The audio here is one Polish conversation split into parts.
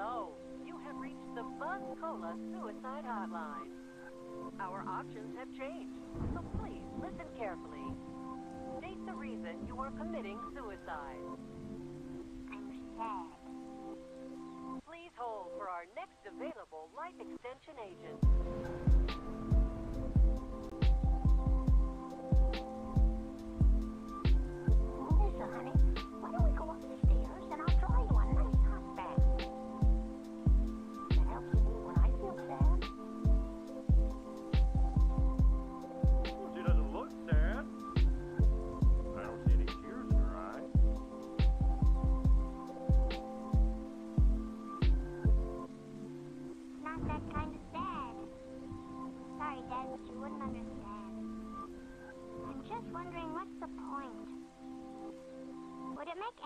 Hello. You have reached the Buzz Cola Suicide Hotline. Our options have changed, so please listen carefully. State the reason you are committing suicide. I'm sad. Please hold for our next available life extension agent.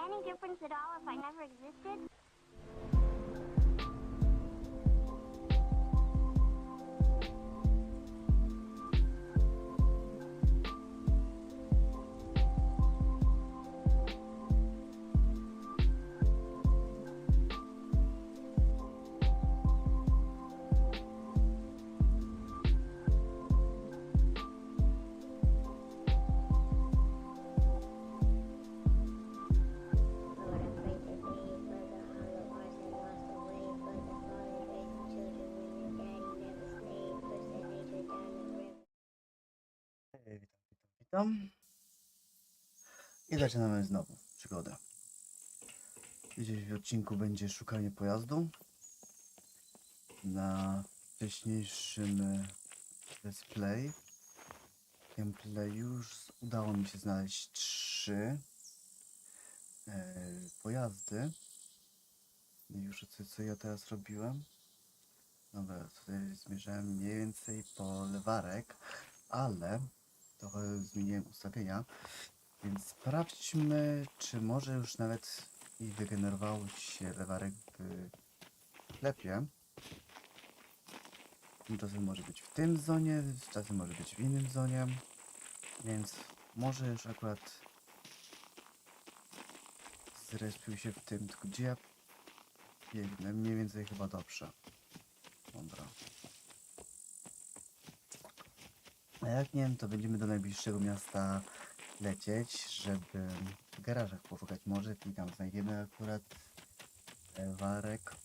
Any difference at all if I never existed? I zaczynamy znowu przygodę. Dzisiaj w odcinku będzie szukanie pojazdu. Na wcześniejszym let's play już udało mi się znaleźć trzy e, pojazdy. I już co, co ja teraz robiłem. Dobra, tutaj zmierzałem mniej więcej po lewarek, ale trochę zmieniłem ustawienia, więc sprawdźmy, czy może już nawet i wygenerował się lewarek w sklepie. Tymczasem może być w tym zonie, czasem może być w innym zonie, więc może już akurat zrespił się w tym, gdzie ja biegnę, mniej więcej chyba dobrze. Dobra. A jak nie wiem, to będziemy do najbliższego miasta lecieć, żeby w garażach poszukać może i tam znajdziemy akurat e, warek.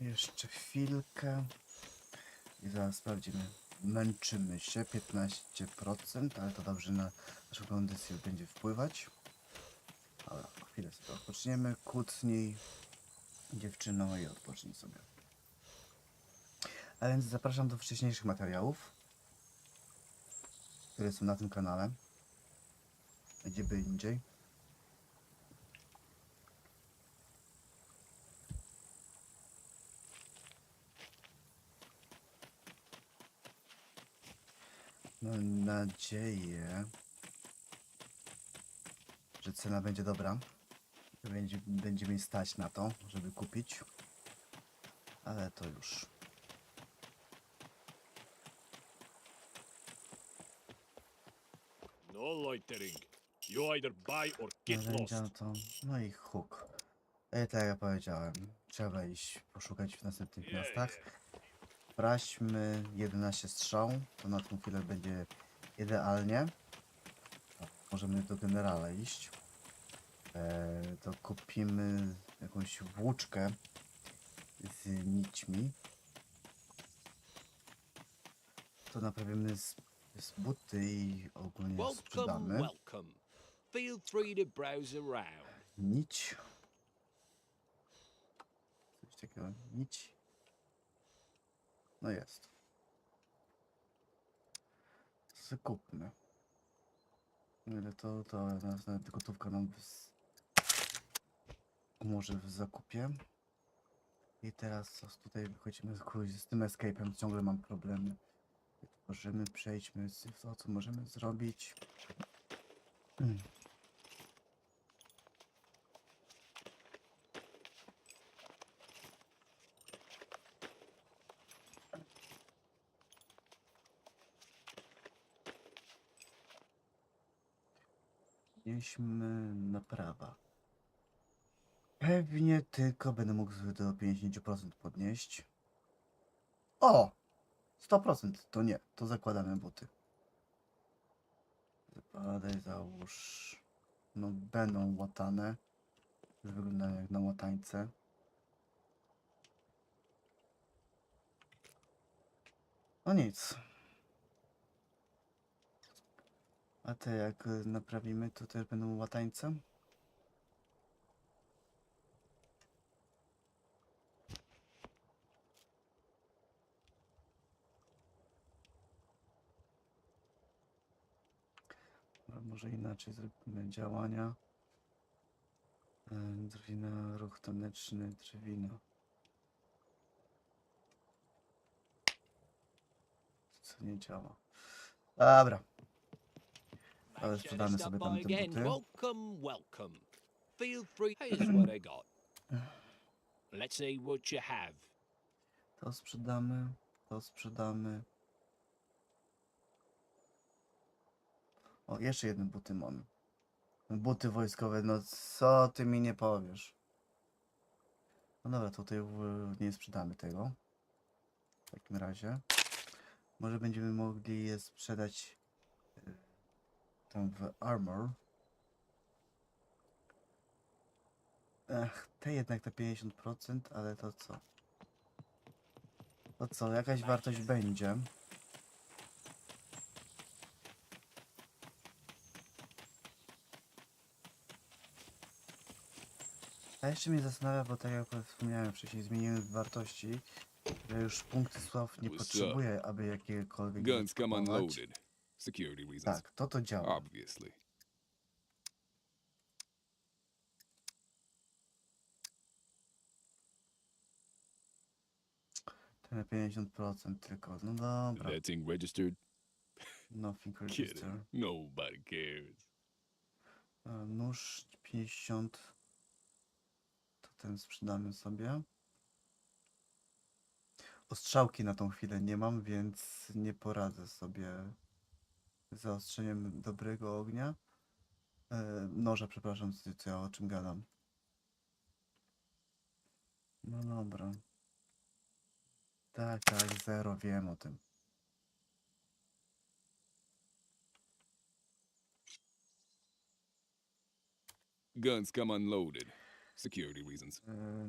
Jeszcze chwilkę i zaraz sprawdzimy. Męczymy się 15%, ale to dobrze na naszą kondycję będzie wpływać. Dobra, chwilę sobie odpoczniemy. Kłótnij dziewczyną i odpocznij sobie. A więc zapraszam do wcześniejszych materiałów, które są na tym kanale. Gdzie by indziej. Mam nadzieję, że cena będzie dobra. Będzie, będzie mi stać na to, żeby kupić. Ale to już. No loitering. You either buy or get lost. Narzędzia no to. No i huk. E, tak jak powiedziałem, trzeba iść poszukać w następnych miastach. Braśmy 11 strzał, to na tą chwilę będzie idealnie. O, Możemy do generala iść. E, to kupimy jakąś włóczkę z nićmi. To naprawimy z, z buty i ogólnie sprzedamy. Feel free to browse around. Nić. Coś takiego. Nić. No jest. Zakupmy. Ile to, to nas nawet gotówka nam wys... może w zakupie. I teraz co, tutaj wychodzimy z z tym escape'em ciągle mam problemy. Tworzymy, przejdźmy to, co możemy zrobić. Hmm. Jedźmy na prawa. Pewnie tylko będę mógł do 50% podnieść. O! 100% to nie, to zakładamy buty. Zakładaj, załóż. No będą łatane. Już jak na łatańce. No nic. A te jak y, naprawimy, to też będą łatańce? Może inaczej zrobimy działania. E, Drwina, ruch taneczny, drwina. Co nie działa. Dobra. Ale sprzedamy sobie tamte again. buty. Welcome, welcome. Feel free. Here's what I got. Let's see what you have. To sprzedamy, to sprzedamy. O, jeszcze jedne buty mamy. Buty wojskowe, no co ty mi nie powiesz? No dobra, tutaj nie sprzedamy tego. W takim razie. Może będziemy mogli je sprzedać w Armor. Ech, te jednak na 50%, ale to co? To co, jakaś wartość będzie. A jeszcze mnie zastanawia, bo tak jak wspomniałem wcześniej, zmieniłem wartości, że już punkty sław nie potrzebuję, aby jakiekolwiek Guns come unloaded. Security reasons. Tak, to to działa. Obviously. Na 50% tylko. No dobra. That thing registered? Nothing Kidding. register. Nobody cares. E, Nóż 50. To ten sprzedamy sobie. Ostrzałki na tą chwilę nie mam, więc nie poradzę sobie zaostrzeniem dobrego ognia. E, noża, przepraszam, co ja o czym gadam. No dobra. Tak, tak, zero, wiem o tym. Guns come unloaded. Security reasons. E,